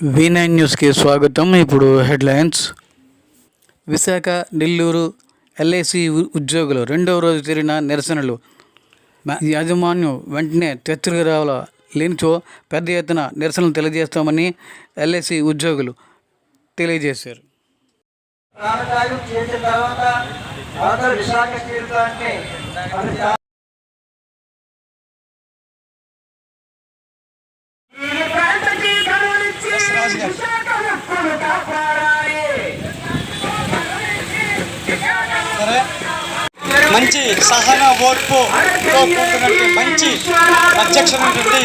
V nine న్యూస్కి స్వాగతం. ఇప్పుడు హెడ్లైన్స్. విశాఖ నెల్లూరు ఎల్ఐసి ఉద్యోగులు రెండవ రోజు జరిగిన నిరసనలు. యాజమాన్యం వెంటనే చర్చలకు రావాల లేనిచో పెద్ద ఎత్తున నిరసనలు తెలియజేస్తామని ఎల్ఐసి ఉద్యోగులు తెలియజేశారు. విశాఖ సహన ఓర్పు కూడుకున్నటువంటి మంచి అధ్యక్షుడు ఉంటుంది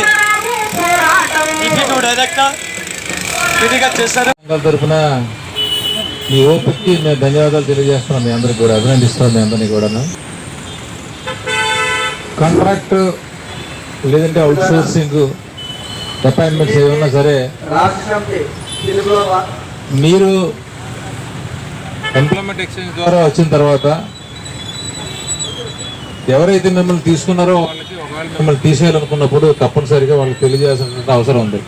ఎగ్జిక్యూటివ్ డైరెక్టర్ విధిగా చేశారు. సంఘాల తరఫున మీ ఓపికకి మేము ధన్యవాదాలు తెలియజేస్తున్నాం. మీ అందరికి కూడా అభినందిస్తున్నాం. మీ అందరినీ కూడా కాంట్రాక్ట్ లేదంటే అవుట్ సోర్సింగ్ అపాయింట్మెంట్స్ ఏమన్నా సరే మీరు ఎంప్లాయ్మెంట్ ఎక్స్చేంజ్ ద్వారా వచ్చిన తర్వాత ఎవరైతే మిమ్మల్ని తీసుకున్నారో వాళ్ళకి ఒకవేళ మిమ్మల్ని తీసేయాలనుకున్నప్పుడు తప్పనిసరిగా వాళ్ళకి తెలియజేయాల్సిన అవసరం ఉంది.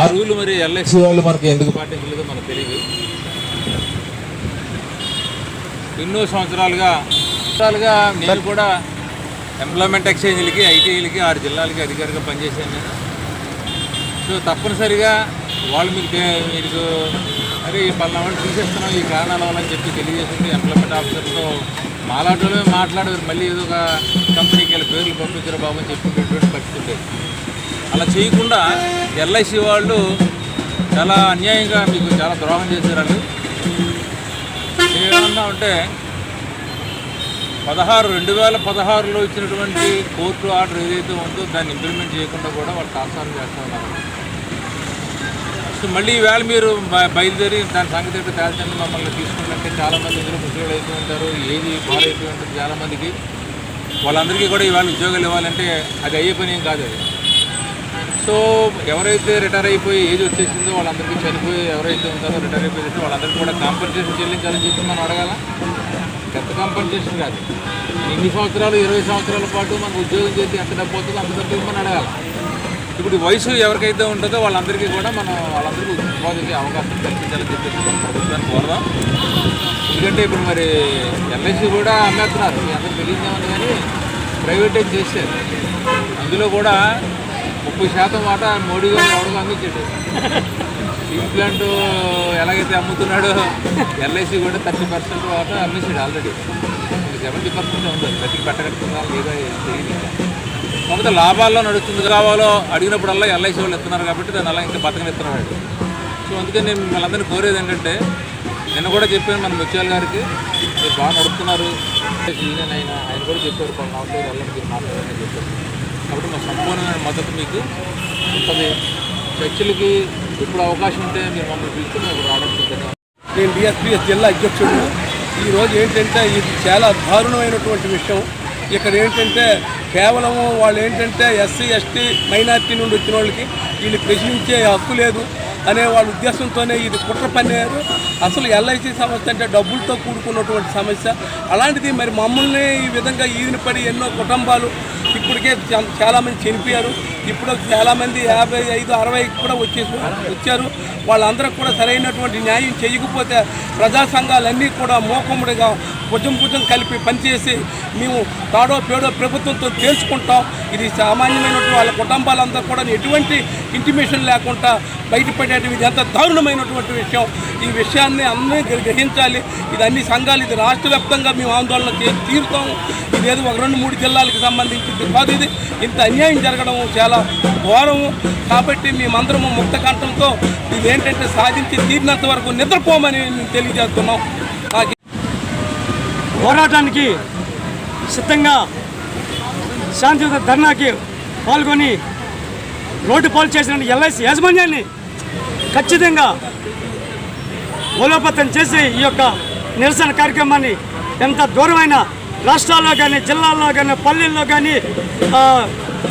ఆ రూల్ మరి ఎల్ఐసి వాళ్ళు మనకి ఎందుకు పాటించలేదో మనకు తెలియదు. ఎన్నో సంవత్సరాలుగా సంవత్సరాలుగా నేను కూడా ఎంప్లాయ్మెంట్ ఎక్స్చేంజ్లకి ఐటీఐలకి ఆరు జిల్లాలకి అధికారిగా పనిచేశాను నేను. సో తప్పనిసరిగా వాళ్ళు మీకు మీకు అరే ఈ పలానా తీసేస్తున్నాం ఈ కారణాల వల్ల అని చెప్పి తెలియజేసింది ఎంప్లాయ్మెంట్ ఆఫీసర్తో మాలాటోనే మాట్లాడారు మళ్ళీ ఏదో ఒక కంపెనీకి వెళ్ళి పేర్లు పంపించారు బాబు అని చెప్పేటటువంటి పరిస్థితి అలా చేయకుండా ఎల్ఐసి వాళ్ళు చాలా అన్యాయంగా మీకు చాలా ద్రోహం చేశారు వాళ్ళు ఏమన్నా అంటే పదహారు రెండు వేల పదహారులో ఇచ్చినటువంటి కోర్టు ఆర్డర్ ఏదైతే ఉందో దాన్ని ఇంప్లిమెంట్ చేయకుండా కూడా వాళ్ళు తాత్సారం చేస్తూ ఉన్నారు. సో మళ్ళీ ఈవేళ మీరు బయలుదేరి దాని సంగతి ఏంటో తేల్చండి. మమ్మల్ని తీసుకుంటే చాలామంది ఇందులో ముసలి అయితే ఉంటారు. ఏది పాలైపోయి ఉంటుంది చాలామందికి. వాళ్ళందరికీ కూడా ఇవాళ ఉద్యోగాలు ఇవ్వాలంటే అది అయ్యే పని ఏం కాదు అది. సో ఎవరైతే రిటైర్ అయిపోయి ఏజ్ వచ్చేసిందో వాళ్ళందరికీ చనిపోయి ఎవరైతే ఉంటారో రిటైర్ అయిపోయి వాళ్ళందరికీ కూడా కాంపన్సేషన్ చెల్లించాలని చెప్పి మనం అడగాల? పెద్ద కాంపన్సేషన్ కాదు. ఇన్ని సంవత్సరాలు ఇరవై సంవత్సరాల పాటు మనకు ఉద్యోగం చేసి ఎంత డబ్బు అవుతుందో అంత డబ్బు ఇవ్వమని అడగాలి? ఇప్పుడు వయసు ఎవరికైతే ఉంటుందో వాళ్ళందరికీ కూడా మనం వాళ్ళందరికీ ఉపాధికి అవకాశం కల్పించాలని చెప్పేసి ప్రభుత్వాన్ని కోరదాం. ఎందుకంటే ఇప్పుడు మరి ఎల్ఐసి కూడా అమ్మేస్తున్నారు. అందరూ అందరికి తెలియజేమని కానీ ప్రైవేటైజ్ చేశారు. అందులో కూడా ముప్పై శాతం వాటా మోడీ గారు ఎవరికి అందించాడు. స్టీల్ ప్లాంట్ ఎలాగైతే అమ్ముతున్నాడో ఎల్ఐసి కూడా థర్టీ పర్సెంట్ వాటా అమ్మేసాడు ఆల్రెడీ. సెవెంటీ పర్సెంట్ ఉంది. బతికి పెట్టగలుగుతుందా లేదా తెలియదు. కాకపోతే లాభాల్లో నడుస్తుంది కావాలో అడిగినప్పుడల్లా ఎల్ఐసి వాళ్ళు ఇస్తున్నారు కాబట్టి దాన్ని అలా ఇంకా బతకనిస్తున్నాడు సో అందుకని నేను మిమ్మల్ని కోరేది ఏంటంటే నిన్న కూడా చెప్పాను మన ముత్యాల గారికి మీరు బాగా నడుపుతున్నారు. యూనియన్ ఆయన ఆయన కూడా చెప్పారు కొన్ని అవసరం వెళ్ళండి మీరు మాట్లాడాలని చెప్పారు. కాబట్టి మా సంపూర్ణమైన మద్దతు మీకు. ఉంటుంది చర్చలకి ఇప్పుడు అవకాశం ఉంటే మీరు మమ్మల్ని పిలిస్తే మేము రావడం నేను డిఎస్పిఎస్ జిల్లా అధ్యక్షుడు ఈరోజు ఏంటంటే ఇది చాలా దారుణమైనటువంటి విషయం. ఇక్కడ ఏంటంటే కేవలం వాళ్ళు ఏంటంటే ఎస్సీ ఎస్టీ మైనార్టీ నుండి వచ్చిన వాళ్ళకి వీళ్ళు ప్రశ్నించే హక్కు లేదు అనే వాళ్ళ ఉద్దేశంతోనే ఇది కుట్ర పన్నారు అసలు ఎల్ఐసి సమస్య అంటే డబ్బులతో కూడుకున్నటువంటి సమస్య. అలాంటిది మరి మమ్మల్ని ఈ విధంగా ఈదిన పడి ఎన్నో కుటుంబాలు ఇప్పటికే చాలామంది చనిపోయారు. ఇప్పుడు చాలామంది యాభై ఐదు అరవై కూడా వచ్చేసి వచ్చారు. వాళ్ళందరూ కూడా సరైనటువంటి న్యాయం చేయకపోతే ప్రజా సంఘాలన్నీ కూడా మోకముడిగా భుజం భుజం కలిపి పనిచేసి మేము తాడో పేడో ప్రభుత్వంతో తేల్చుకుంటాం. ఇది సామాన్యమైనటువంటి వాళ్ళ కుటుంబాలందరూ కూడా ఎటువంటి ఇంటిమేషన్ లేకుండా బయటపడేటువంటి ఇది ఎంత దారుణమైనటువంటి విషయం. ఈ విషయాన్ని అందరూ గ్రహించాలి. ఇది అన్ని సంఘాలు ఇది రాష్ట్ర వ్యాప్తంగా మేము ఆందోళన చే- తీరుతాము ఇది ఏదో ఒక రెండు మూడు జిల్లాలకు సంబంధించింది కాదు ఇది. ఇంత అన్యాయం జరగడం చాలా ఘోరము కాబట్టి మేమందరము ముక్త కంఠంతో ఇది ఏంటంటే సాధించి తీరినంత వరకు నిద్రపోమని మేము తెలియజేస్తున్నాం. పోరాటానికి సిద్ధంగా శాంతియుత ధర్నాకి పాల్గొని రోడ్డు పాలు చేసిన ఎల్ఐసి యాజమాన్యాన్ని ఖచ్చితంగా బలోపతం చేసి ఈ యొక్క నిరసన కార్యక్రమాన్ని ఎంత దూరమైన రాష్ట్రాల్లో కానీ జిల్లాల్లో కానీ పల్లెల్లో కానీ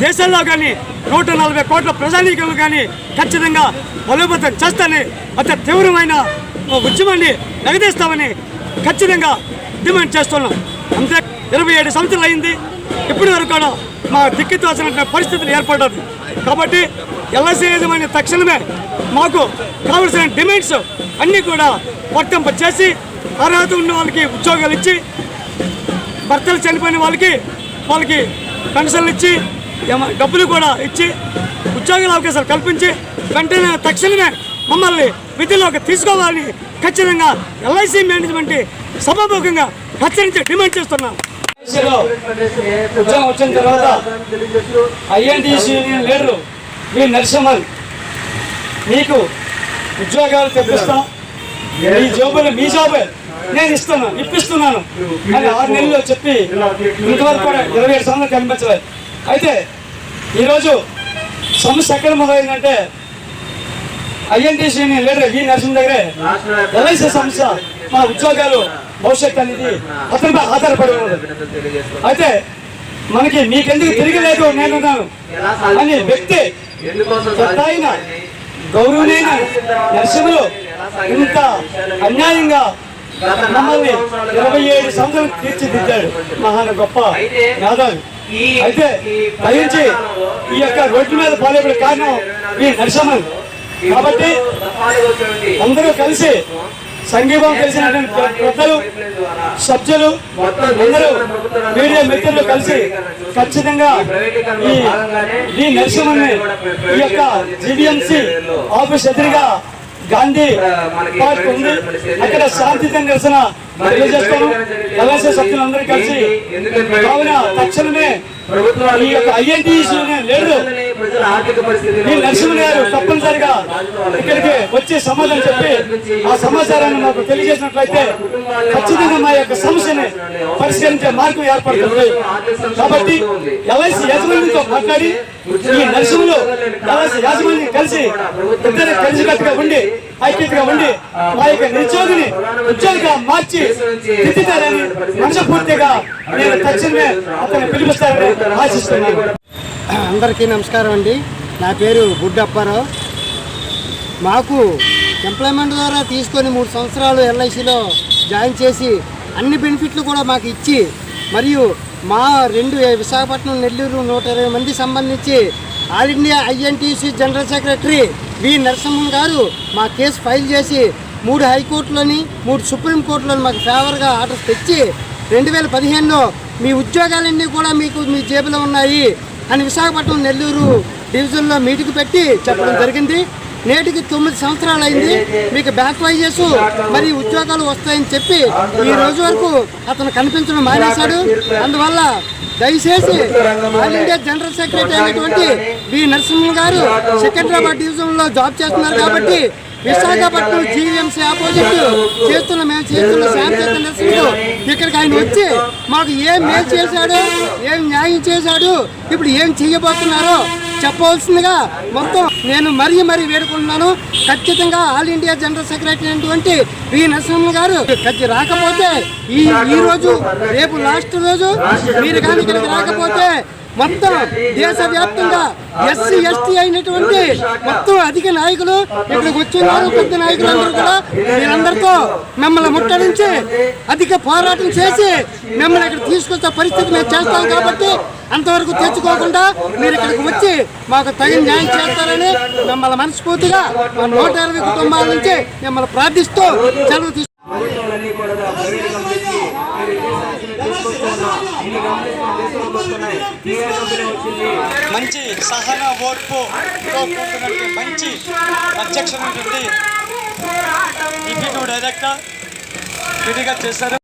దేశంలో దేశాల్లో కానీ నూట నలభై కోట్ల ప్రజానీకంలో కానీ ఖచ్చితంగా బలోపతం చేస్తామని అతి తీవ్రమైన ఉద్యమాన్ని ఎగదీస్తామని ఖచ్చితంగా డిమాండ్ చేస్తున్నాం. అంతే ఇరవై ఏడు సంవత్సరాలు అయింది. ఇప్పటి వరకు కూడా మా దిక్కుతోసిన పరిస్థితులు ఏర్పడదు కాబట్టి ఎల్ఐసి యజమాని తక్షణమే మాకు కావలసిన డిమాండ్స్ అన్నీ కూడా వర్తింప చేసి అర్హత ఉన్న వాళ్ళకి ఉద్యోగాలు ఇచ్చి భర్తలు చనిపోయిన వాళ్ళకి వాళ్ళకి పెన్షన్లు ఇచ్చి డబ్బులు కూడా ఇచ్చి ఉద్యోగాల అవకాశాలు కల్పించి వెంటనే తక్షణమే మమ్మల్ని విధుల్లోకి తీసుకోవాలని ఖచ్చితంగా ఎల్ఐసి మేనేజ్మెంట్ సభాముఖంగా హెచ్చరించి డిమాండ్ చేస్తున్నాం. ఉద్యోగం వచ్చిన తర్వాత ఐఎన్టీసీ లీడరు మీ నరసింహన్ మీకు ఉద్యోగాలు తెప్పిస్తాం. మీ జాబులు మీ జాబే. నేను ఇస్తాను ఇప్పిస్తున్నాను. అని ఆరు నెలలు చెప్పి ఇంతవరకు కూడా ఇరవై ఏడు సంవత్సరాలు కనిపించలేదు. అయితే ఈరోజు సమస్య ఎక్కడ మొదలైందంటే ఐఎన్టీసీ లీడర్ వి నరసింహ దగ్గరే ఎల్ఐసి సంస్థ మా ఉద్యోగాలు భవిష్యత్ అనేది అతనిపై ఆధారపడి అయితే మనకి మీకెందుకు తిరగలేదు నేనున్నాను. అని వ్యక్తి ఆయన గౌరవనీయ నరసింహులు ఇంత అన్యాయంగా మమ్మల్ని ఇరవై ఏడు సంవత్సరాలు తీర్చిదిద్దాడు మహాన గొప్ప మేధావి అయితే దయించి ఈ యొక్క రోడ్డు మీద పాలేపడే కారణం ఈ నరసింహన్. కాబట్టి అందరూ కలిసి సంఘీభావం కలిసినటువంటి పెద్దలు సభ్యులు అందరూ మీడియా మిత్రులు కలిసి ఖచ్చితంగా ఈ ఈ నరసింహన్ని ఈ యొక్క జీడిఎంసీ ఆఫీస్ ఎదురుగా గాంధీ పార్క్ ఉంది. అక్కడ శాంతియుత నిరసన తెలియజేస్తాను. ఎల్ఐసి సభ్యులందరూ కలిసి కావున తక్షణమే ఈ యొక్క ఐఎన్టీసీ లేదు ఈ నరసింహ గారు తప్పనిసరిగా ఇక్కడికి వచ్చి సమాధానం చెప్పి ఆ సమాచారాన్ని మాకు తెలియజేసినట్లయితే ఖచ్చితంగా మా యొక్క సమస్యని పరిష్కరించే మార్గం ఏర్పడుతుంది. కాబట్టి ఎల్ఐసి యాజమాన్యంతో మాట్లాడి ఈ నరసింహులు ఎల్ఐసి యాజమాన్యం కలిసి ఇద్దరు కలిసికట్టుగా ఉండి ఐక్యతగా ఉండి మా యొక్క నిరుద్యోగిని ఉద్యోగిగా మార్చి దిద్దుతారని మనస్ఫూర్తిగా నేను తక్షణమే అతను పిలిపిస్తారని ఆశిస్తున్నాను. అందరికీ నమస్కారం అండి. నా పేరు బుడ్డప్పారావు. మాకు ఎంప్లాయ్మెంట్ ద్వారా తీసుకొని మూడు సంవత్సరాలు ఎల్ఐసిలో జాయిన్ చేసి అన్ని బెనిఫిట్లు కూడా మాకు ఇచ్చి మరియు మా రెండు విశాఖపట్నం నెల్లూరు నూట ఇరవై మంది సంబంధించి all India INTUC general secretary V Narasimhan garu మా కేసు ఫైల్ చేసి మూడు హైకోర్టులోని మూడు సుప్రీంకోర్టులోని మాకు ఫేవర్గా ఆర్డర్స్ తెచ్చి రెండు వేల పదిహేనులో మీ ఉద్యోగాలన్నీ కూడా మీకు మీ జేబులో ఉన్నాయి. అని విశాఖపట్నం నెల్లూరు డివిజన్లో మీటింగ్ పెట్టి చెప్పడం జరిగింది. నేటికి తొమ్మిది సంవత్సరాలు అయింది మీకు బ్యాక్ వైజెస్ మరి ఉద్యోగాలు వస్తాయని చెప్పి ఈ రోజు వరకు అతను కనిపించడం మానేశాడు. అందువల్ల దయచేసి ఆల్ ఇండియా జనరల్ సెక్రటరీ అయినటువంటి వి నరసింహన్ గారు సికింద్రాబాద్ డివిజన్లో జాబ్ చేస్తున్నారు కాబట్టి విశాఖపట్నం జీవీఎంసీ ఆపోజిట్ చేస్తున్న మేము చేస్తున్న శాంతి నరసింహుడు ఇక్కడికి ఆయన వచ్చి మాకు ఏం మేలు చేశాడు ఏం న్యాయం చేశాడు ఇప్పుడు ఏం చేయబోతున్నారో చెప్పవలసిందిగా మొత్తం నేను మరీ మరీ వేడుకుంటున్నాను. ఖచ్చితంగా ఆల్ ఇండియా జనరల్ సెక్రటరీ అయినటువంటి వి నరసింహ గారు ఖచ్చి రాకపోతే ఈ ఈ రోజు రేపు లాస్ట్ రోజు మీరు కానీ ఇక్కడికి రాకపోతే మొత్తం దేశవ్యాప్తంగా ఎస్సీ ఎస్టీ అయినటువంటి మొత్తం అధిక నాయకులు ఇక్కడికి వచ్చిన్నారు పెద్ద నాయకులందరూ కూడా మీరందరితో మిమ్మల్ని ముట్టడించి అధిక పోరాటం చేసి మిమ్మల్ని ఇక్కడ తీసుకొచ్చే పరిస్థితి మేము చేస్తాం కాబట్టి అంతవరకు తెచ్చుకోకుండా మీరు ఇక్కడికి వచ్చి మాకు తగిన న్యాయం చేస్తారని మిమ్మల్ని మనస్ఫూర్తిగా మా నూట ఇరవై కుటుంబాల నుంచి మిమ్మల్ని ప్రార్థిస్తూ సెలవు తీసుకు మంచి సహన ఓర్పు కూడుకున్నటువంటి మంచి అధ్యక్షుడు ఎగ్జిక్యూటివ్ డైరెక్టర్ విధిగా చేశారు.